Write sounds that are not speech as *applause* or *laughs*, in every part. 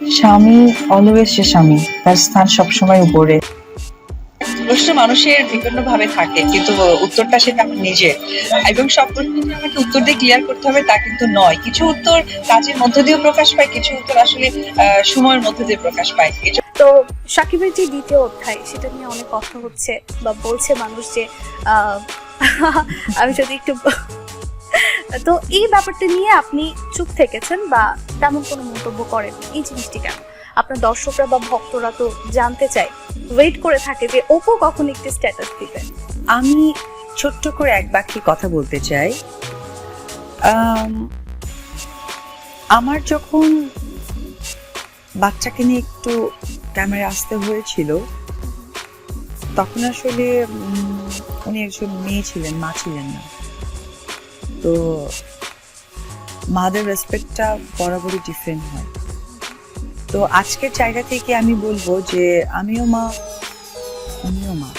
স্বামী, অলওয়েজ সে স্বামী। তার স্থান সবসময় উপরে। প্রশ্ন মানুষের বিভিন্ন ভাবে থাকে, কিন্তু উত্তরটা সেটা আমার নিজের। এবং সব প্রশ্ন আমাকে উত্তর দিয়ে ক্লিয়ার করতে হবে, তা কিন্তু নয়। কিছু উত্তর কাজের মধ্য দিয়েও প্রকাশ পায়, কিছু উত্তর আসলে সময়ের মধ্য দিয়ে প্রকাশ পায়। তো সাকিবের যে দ্বিতীয় অধ্যায়, সেটা নিয়ে অনেক কথা হচ্ছে বা বলছে মানুষ যে *laughs* আমি যদি একটু তো এই ব্যাপারটা নিয়ে আপনি চুপ থেকেছেন বা তেমন কোনো মন্তব্য করেন এই জিনিসটি কেন আপনার দর্শকরা বা ভক্তরা তো জানতে চায়। ওয়েট করে থাকে যে ওপো কখন একটি স্ট্যাটাস দিবে। আমি ছোট্ট করে এক বাক্যে কথা বলতে চাই। আমার যখন বাচ্চাকে নিয়ে একটু ক্যামেরা আসতে হয়েছিল, তখন আসলে উনি একজন মেয়ে ছিলেন, মা ছিলেন না। তো মাদের রেসপেক্টটা বরাবরই ডিফারেন্ট হয়। তো আজকের জায়গা থেকে আমি বলব যে আমিও মা উনিও মা,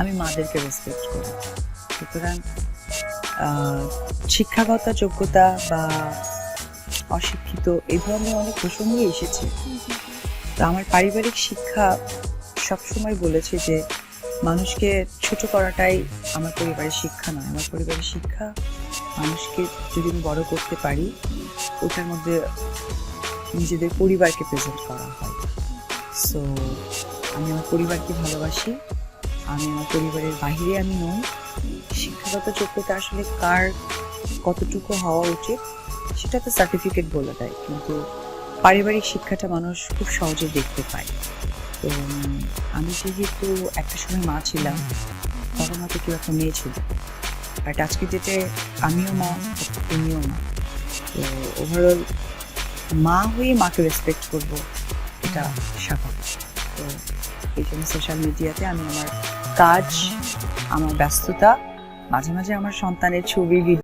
আমি মাদেরকে রেসপেক্ট করি। সুতরাং শিক্ষাগত যোগ্যতা বা অশিক্ষিত এই ধরনের অনেক প্রসঙ্গই এসেছে। তো আমার পারিবারিক শিক্ষা সবসময় বলেছে যে, মানুষকে ছোট করাটাই আমার পরিবারের শিক্ষা নয়। আমার পরিবারের শিক্ষা মানুষকে যদি আমি বড় করতে পারি, ওটার মধ্যে নিজেদের পরিবারকে প্রেজেন্ট করা হয়। সো আমি আমার পরিবারকে ভালোবাসি। আমি আমার পরিবারের বাইরে আমি নই। শিক্ষাগত যোগ্যতা আসলে কার কতটুকু হওয়া উচিত, সেটা তো সার্টিফিকেট বলে দেয়। কিন্তু পারিবারিক শিক্ষাটা মানুষ খুব সহজে দেখতে পায়। তো আমি যেহেতু একটা সময় মা ছিলাম তখন হয়তো কেউ একটা মেয়ে ছিল। বাট আজকে যেতে আমিও মা তুমিও মা। তো ওভারঅল মা হয়ে মাকে রেসপেক্ট করব, এটা স্বাভাবিক। তো এই জন্য সোশ্যাল মিডিয়াতে আমি আমার কাজ, আমার ব্যস্ততা, মাঝে মাঝে আমার সন্তানের ছবি